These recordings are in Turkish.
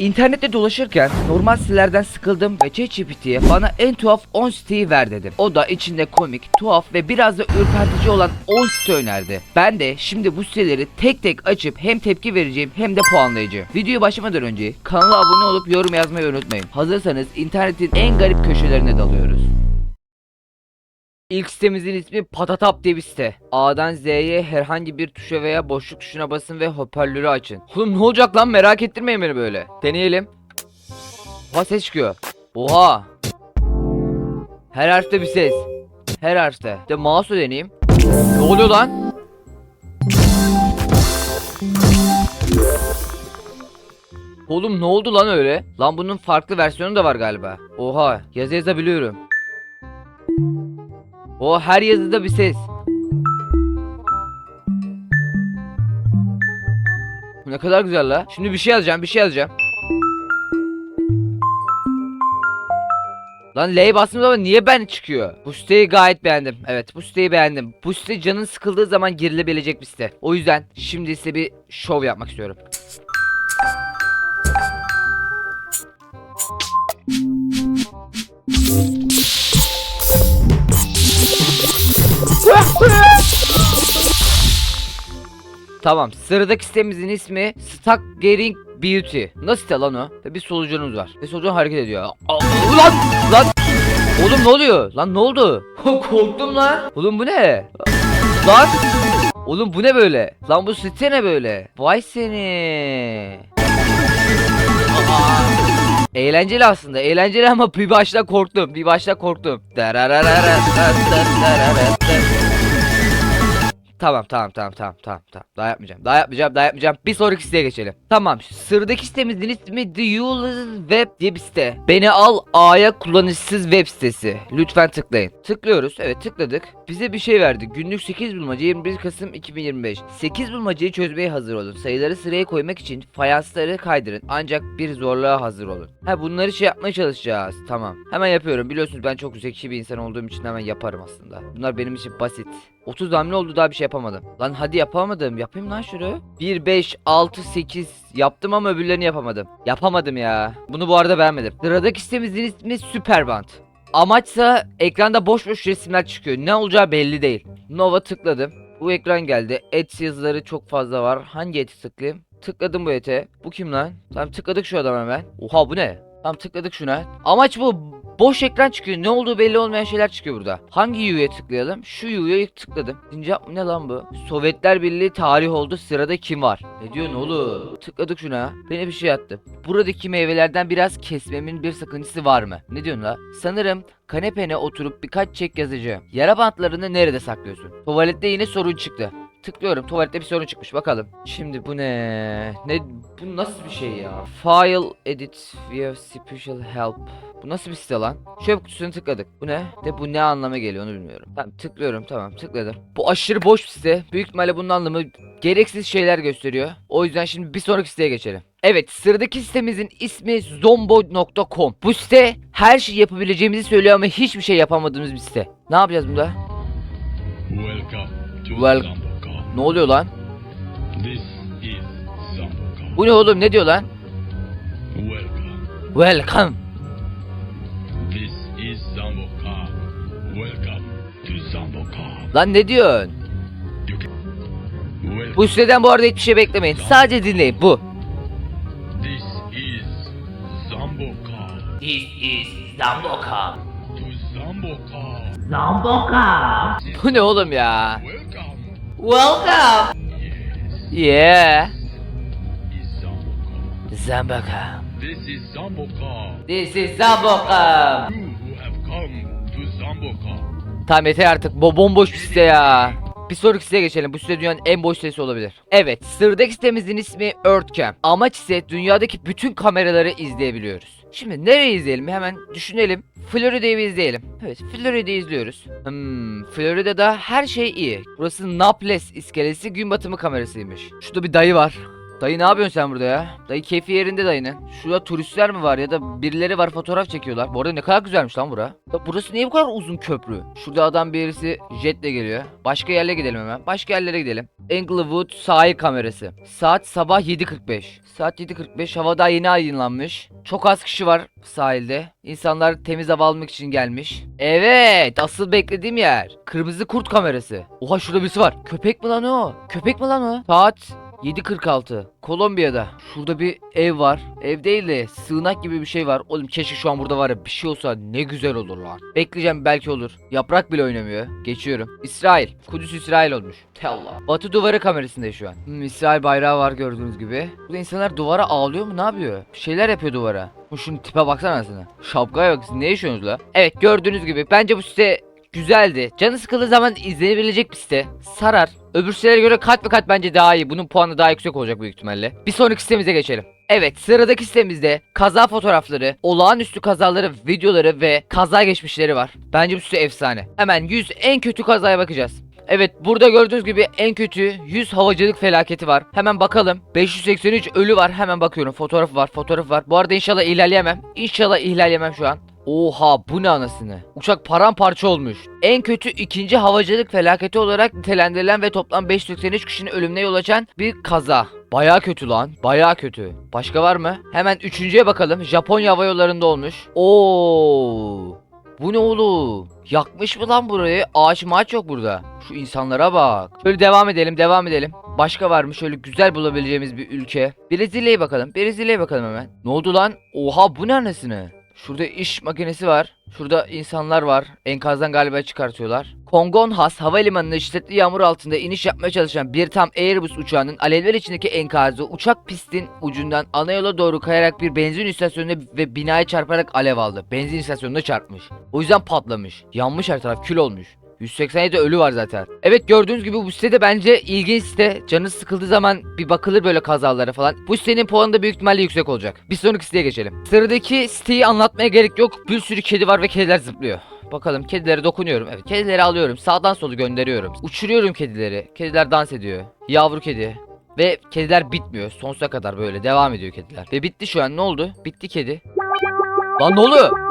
İnternette dolaşırken normal sitelerden sıkıldım ve ChatGPT'ye bana en tuhaf 10 siteyi ver dedim. O da içinde komik, tuhaf ve biraz da ürpertici olan 10 site önerdi. Ben de şimdi bu siteleri tek tek açıp hem tepki vereceğim hem de puanlayacağım. Videoya başlamadan önce kanala abone olup yorum yazmayı unutmayın. Hazırsanız internetin en garip köşelerine dalıyoruz. İlk sitemizin ismi Patatap diye bir site. A'dan Z'ye herhangi bir tuşa veya boşluk tuşuna basın ve hoparlörü açın. Oğlum ne olacak lan merak ettirmeyin beni böyle. Deneyelim. Oha ses çıkıyor. Oha. Her harfte bir ses. Her harfte. De mouse'u deneyeyim. Ne oluyor lan? Oğlum ne oldu lan öyle? Lan bunun farklı versiyonu da var galiba. Oha yazı yazabiliyorum. O her yazıda bir ses. Ne kadar güzel la. Şimdi bir şey yazacağım, bir şey yazacağım. Lan L'ye bastığım zaman niye ben çıkıyor? Bu siteyi gayet beğendim. Evet bu siteyi beğendim. Bu site canın sıkıldığı zaman girilebilecek bir site. O yüzden şimdi size bir şov yapmak istiyorum. Tamam sıradaki sitemizin ismi Staggering Beauty. Nasıl site lan o? Bir solucanımız var. Ve solucan hareket ediyor. Aa, Ulan! Lan! Oğlum ne oluyor? Lan ne oldu? Korktum lan. Oğlum bu ne? Lan! Oğlum bu ne böyle? Lan bu site ne böyle? Vay seni. Eğlenceli aslında. Eğlenceli ama bir başta korktum. Bir başta korktum. Tamam tamam tamam tamam tamam tamam. Daha yapmayacağım. Daha yapmayacağım. Daha yapmayacağım. Bir sonraki siteye geçelim. Tamam. Sıradaki sitemizin ismi The Useless Web diye bir site. Beni al A'ya kullanışsız web sitesi. Lütfen tıklayın. Tıklıyoruz. Evet tıkladık. Bize bir şey verdi. Günlük 8 bulmaca 21 Kasım 2025. 8 bulmacayı çözmeye hazır olun. Sayıları sıraya koymak için fayansları kaydırın. Ancak bir zorluğa hazır olun. Ha bunları şey yapmaya çalışacağız. Tamam. Hemen yapıyorum. Biliyorsunuz ben çok zeki bir insan olduğum için hemen yaparım aslında. Bunlar benim için basit. 30 hamle oldu daha bir şey yapamadım. Lan hadi yapamadım. Yapayım lan şunu. 1, 5, 6, 8 yaptım ama öbürlerini yapamadım. Yapamadım ya. Bunu bu arada beğenmedim. Sıradaki sitemizin ismi Superband. Amaçsa ekranda boş boş resimler çıkıyor. Ne olacağı belli değil. Nova tıkladım. Bu ekran geldi. Et yazıları çok fazla var. Hangi eti tıklayayım? Tıkladım bu ete. Bu kim lan? Tamam tıkladık şu adam hemen. Oha bu ne? Tamam tıkladık şuna. Amaç bu. Boş ekran çıkıyor. Ne olduğu belli olmayan şeyler çıkıyor burada. Hangi U'ya tıklayalım? Şu U'ya tıkladım. Sincap ne lan bu? Sovyetler Birliği tarih oldu. Sırada kim var? Ne diyorsun oğlum? Tıkladık şuna. Beni bir şey attı. Buradaki meyvelerden biraz kesmemin bir sakıncası var mı? Ne diyorsun la? Sanırım kanepene oturup birkaç çek yazacağım. Yara bantlarını nerede saklıyorsun? Tuvalette yine sorun çıktı. Tıklıyorum. Tuvalette bir sorun çıkmış. Bakalım. Şimdi bu ne? Ne bu nasıl bir şey ya? File edit via special help. Bu nasıl bir site lan? Çöp kutusuna tıkladık. Bu ne? De bu ne anlama geliyor onu bilmiyorum. Tamam tıklıyorum tamam tıkladım. Bu aşırı boş bir site. Büyük ihtimalle bunun anlamı gereksiz şeyler gösteriyor. O yüzden şimdi bir sonraki siteye geçelim. Evet sıradaki sitemizin ismi zombo.com. Bu site her şey yapabileceğimizi söylüyor ama hiçbir şey yapamadığımız bir site. Ne yapacağız bunda? Welcome to Wel- Zamboca. Ne oluyor lan? This is Zamboca. Bu ne oğlum ne diyor lan? Welcome. Welcome. This is. Welcome to. Lan ne diyorsun? Welcome. Bu siteden bu arada hiçbir şey beklemeyin. Sadece dinleyin bu. This is Zamboca. This is Zamboka. To Zamboca. Zamboka. Bu ne oğlum ya? Welcome. Yeah. Zambaka. This is Zamboca. This is Zamboka. You who have come to Zamboca. Tamam yeter artık. Bu bomboş bir site ya. Bir sonraki siteye geçelim. Bu site dünyanın en boş sitesi olabilir. Evet, sıradaki sitemizin ismi Earthcam. Amaç ise dünyadaki bütün kameraları izleyebiliyoruz. Şimdi nereye izleyelim? Hemen düşünelim. Florida'yı bir izleyelim. Evet, Florida'yı izliyoruz. Hmm, Florida'da her şey iyi. Burası Naples iskelesi gün batımı kamerasıymış. Şurada bir dayı var. Dayı ne yapıyorsun sen burada ya? Dayı keyfi yerinde dayının. Şurada turistler mi var ya da birileri var fotoğraf çekiyorlar. Bu arada ne kadar güzelmiş lan bura. Ya burası niye bu kadar uzun köprü? Şurada adam birisi jetle geliyor. Başka yerlere gidelim hemen. Başka yerlere gidelim. Englewood sahil kamerası. Saat sabah 7.45. Saat 7.45 hava daha yeni aydınlanmış. Çok az kişi var sahilde. İnsanlar temiz hava almak için gelmiş. Evet asıl beklediğim yer. Kırmızı kurt kamerası. Oha şurada birisi var. Köpek mi lan o? Köpek mi lan o? Saat 7.46 Kolombiya'da Şurada bir ev var. Ev değil de sığınak gibi bir şey var. Oğlum keşke şu an burada var ya bir şey olsa ne güzel olur lan. Bekleyeceğim belki olur. Yaprak bile oynamıyor. Geçiyorum. İsrail. Kudüs İsrail olmuş. Allah. Batı duvarı kamerasındayız şu an. Hmm, İsrail bayrağı var gördüğünüz gibi. Burada insanlar duvara ağlıyor mu? Ne yapıyor? Bir şeyler yapıyor duvara. Şunun tipe baksana anasını Şapkaya bak siz ne yaşıyorsunuz la? Evet gördüğünüz gibi. Bence bu site güzeldi. Canı sıkıldığı zaman izlenebilecek bir site. Sarar. Öbür sitelere göre kat ve kat bence daha iyi. Bunun puanı daha yüksek olacak büyük ihtimalle. Bir sonraki sitemize geçelim. Evet sıradaki sitemizde kaza fotoğrafları, olağanüstü kazaları, videoları ve kaza geçmişleri var. Bence bu site efsane. Hemen 100 en kötü kazaya bakacağız. Evet burada gördüğünüz gibi en kötü 100 havacılık felaketi var. Hemen bakalım. 583 ölü var. Hemen bakıyorum. Fotoğrafı var. Fotoğrafı var. Bu arada inşallah ilerleyemem. İnşallah ilerleyemem şu an. Oha bu ne anasını. Uçak paramparça olmuş. En kötü ikinci havacılık felaketi olarak nitelendirilen ve toplam 583 kişinin ölümüne yol açan bir kaza. Baya kötü lan. Baya kötü. Başka var mı? Hemen üçüncüye bakalım. Japonya hava yollarında olmuş. Oo. Bu ne oğlum? Yakmış mı lan burayı? Ağaç maaç yok burada. Şu insanlara bak. Şöyle devam edelim, devam edelim. Başka var mı şöyle güzel bulabileceğimiz bir ülke? Brezilya'ya bakalım. Brezilya'ya bakalım hemen. Ne oldu lan? Oha bu ne anasını? Şurada iş makinesi var. Şurada insanlar var. Enkazdan galiba çıkartıyorlar. Kongon Has havalimanında şiddetli yağmur altında iniş yapmaya çalışan bir tam Airbus uçağının alevler içindeki enkazı uçak pistin ucundan ana yola doğru kayarak bir benzin istasyonuna ve binaya çarparak alev aldı. Benzin istasyonuna çarpmış. O yüzden patlamış. Yanmış her taraf kül olmuş. 187 ölü var zaten. Evet gördüğünüz gibi bu site de bence ilginç site. Canı sıkıldığı zaman bir bakılır böyle kazalara falan. Bu sitenin puanı da büyük ihtimalle yüksek olacak. Bir sonraki siteye geçelim. Sıradaki siteyi anlatmaya gerek yok. Bir sürü kedi var ve kediler zıplıyor. Bakalım kedilere dokunuyorum. Evet kedileri alıyorum. Sağdan solu gönderiyorum. Uçuruyorum kedileri. Kediler dans ediyor. Yavru kedi. Ve kediler bitmiyor. Sonsuza kadar böyle devam ediyor kediler. Ve bitti şu an. Ne oldu? Bitti kedi. Lan ne oluyor?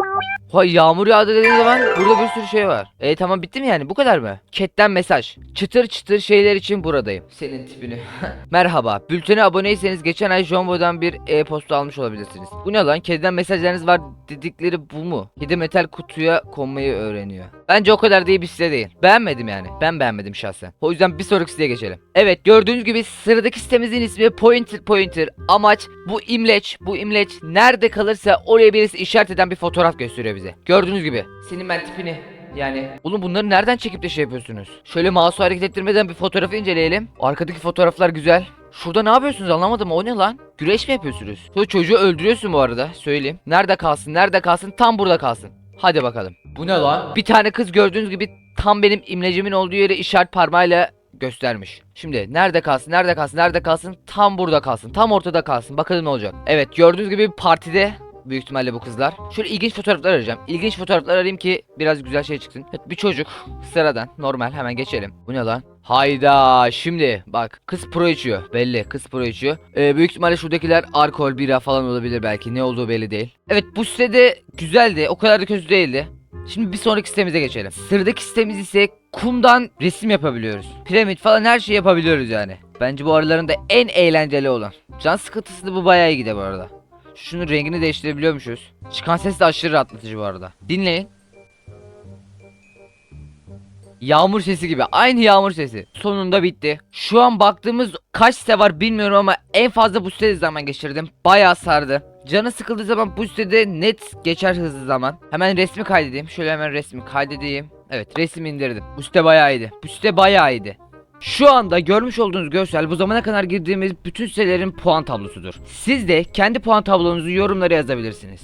Hay yağmur yağdı dediğin zaman burada bir sürü şey var. E tamam bitti mi yani bu kadar mı? Chat'ten mesaj. Çıtır çıtır şeyler için buradayım. Senin tipini. Merhaba. Bültene aboneyseniz geçen ay Jumbo'dan bir e-posta almış olabilirsiniz. Bu ne lan? Kediden mesajlarınız var dedikleri bu mu? Kedi metal kutuya konmayı öğreniyor. Bence o kadar da iyi bir site değil. Beğenmedim yani. Ben beğenmedim şahsen. O yüzden bir sonraki siteye geçelim. Evet gördüğünüz gibi sıradaki sitemizin ismi Pointer Pointer. Amaç bu imleç, bu imleç nerede kalırsa oraya birisi işaret eden bir fotoğraf gösteriyor bize. Gördüğünüz gibi. Senin ben tipini yani oğlum bunları nereden çekip de şey yapıyorsunuz? Şöyle mouse'u hareket ettirmeden bir fotoğrafı inceleyelim. Arkadaki fotoğraflar güzel. Şurada ne yapıyorsunuz anlamadım o ne lan? Güreş mi yapıyorsunuz? Sonra çocuğu öldürüyorsun bu arada söyleyeyim. Nerede kalsın nerede kalsın tam burada kalsın. Hadi bakalım. Bu ne lan? Bir tane kız gördüğünüz gibi tam benim imlecimin olduğu yere işaret parmağıyla göstermiş. Şimdi nerede kalsın nerede kalsın nerede kalsın tam burada kalsın tam ortada kalsın bakalım ne olacak. Evet gördüğünüz gibi partide büyük ihtimalle bu kızlar. Şöyle ilginç fotoğraflar arayacağım. İlginç fotoğraflar arayayım ki biraz güzel şey çıksın. Evet bir çocuk sıradan normal hemen geçelim. Bu ne lan? Hayda şimdi bak kız pro içiyor belli kız pro içiyor. Ee, büyük ihtimalle şuradakiler alkol bira falan olabilir belki ne olduğu belli değil. Evet bu sitede güzeldi o kadar da kötü değildi. Şimdi bir sonraki sitemize geçelim. Sıradaki sitemiz ise kumdan resim yapabiliyoruz. Piramit falan her şeyi yapabiliyoruz yani. Bence bu aralarında en eğlenceli olan. Can sıkıntısı da bu bayağı iyi gidiyor bu arada. Şunun rengini değiştirebiliyormuşuz. Çıkan ses de aşırı rahatlatıcı bu arada. Dinleyin. Yağmur sesi gibi. Aynı yağmur sesi. Sonunda bitti. Şu an baktığımız kaç site var bilmiyorum ama en fazla bu sitede zaman geçirdim. Bayağı sardı. Canı sıkıldığı zaman bu sitede net geçer hızlı zaman. Hemen resmi kaydedeyim. Şöyle hemen resmi kaydedeyim. Evet resmi indirdim. Bu site bayağı iyiydi. Bu site bayağı iyiydi. Şu anda görmüş olduğunuz görsel bu zamana kadar girdiğimiz bütün sitelerin puan tablosudur. Siz de kendi puan tablonuzu yorumlara yazabilirsiniz.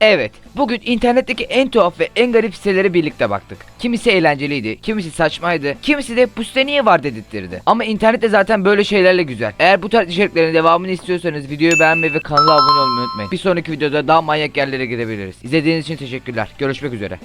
Evet, bugün internetteki en tuhaf ve en garip siteleri birlikte baktık. Kimisi eğlenceliydi, kimisi saçmaydı, kimisi de bu site niye var dedirtirdi. Ama internette zaten böyle şeylerle güzel. Eğer bu tarz içeriklerin devamını istiyorsanız videoyu beğenmeyi ve kanala abone olmayı unutmayın. Bir sonraki videoda daha manyak yerlere gidebiliriz. İzlediğiniz için teşekkürler. Görüşmek üzere.